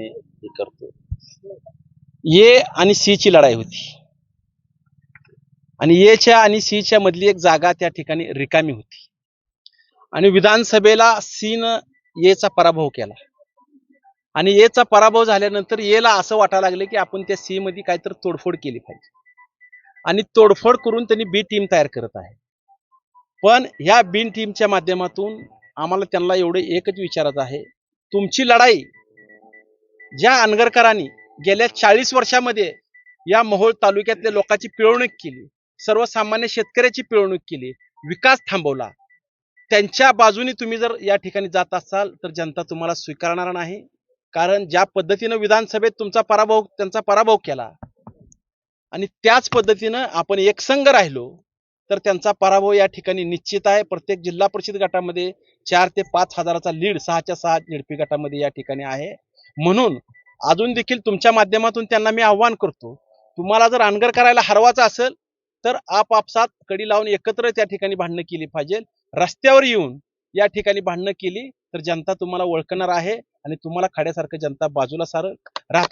हे करतो ए आणि सी ची लढाई होती. आणि एच्या आणि सी च्या मधली एक जागा त्या ठिकाणी रिकामी होती. आणि विधानसभेला सी न एचा पराभव केला. आणि एचा पराभव झाल्यानंतर एला असं वाटायला लागलं की आपण त्या सी मध्ये काहीतरी तोडफोड केली पाहिजे. आणि तोडफोड करून त्यांनी बी टीम तयार करत आहे. पण ह्या बी टीमच्या माध्यमातून आम्हाला त्यांना एवढे एकच विचारायचं आहे. तुमची लढाई ज्या अनगरकरांनी गेल्या चाळीस वर्षामध्ये या मोहोळ तालुक्यातल्या लोकांची पिळवणूक केली सर्वसामान्य शेतकऱ्याची पिळवणूक केली विकास थांबवला त्यांच्या बाजूने तुम्ही जर या ठिकाणी जात असाल तर जनता तुम्हाला स्वीकारणार नाही. कारण ज्या पद्धतीनं विधानसभेत तुमचा पराभव त्यांचा पराभव केला आणि त्याच पद्धतीनं आपण एकसंघ राहिलो तर त्यांचा पराभव या ठिकाणी निश्चित आहे. प्रत्येक जिल्हा परिषद गटामध्ये चार ते पाच हजाराचा लीड सहाच्या सहा निडपी गटामध्ये या ठिकाणी आहे. म्हणून अजून देखील तुमच्या माध्यमातून त्यांना मी आव्हान करतो. तुम्हाला जर अनगर करायला हरवायचं असेल तर आपापसात कडी लावून एकत्र त्या ठिकाणी भांडणं केली पाहिजे. रस्त्यावर येऊन या ठिकाणी भांडणं केली तर जनता तुम्हाला ओळखणार आहे आणि तुम्हाला खाड्यासारखं जनता बाजूला सारं राहत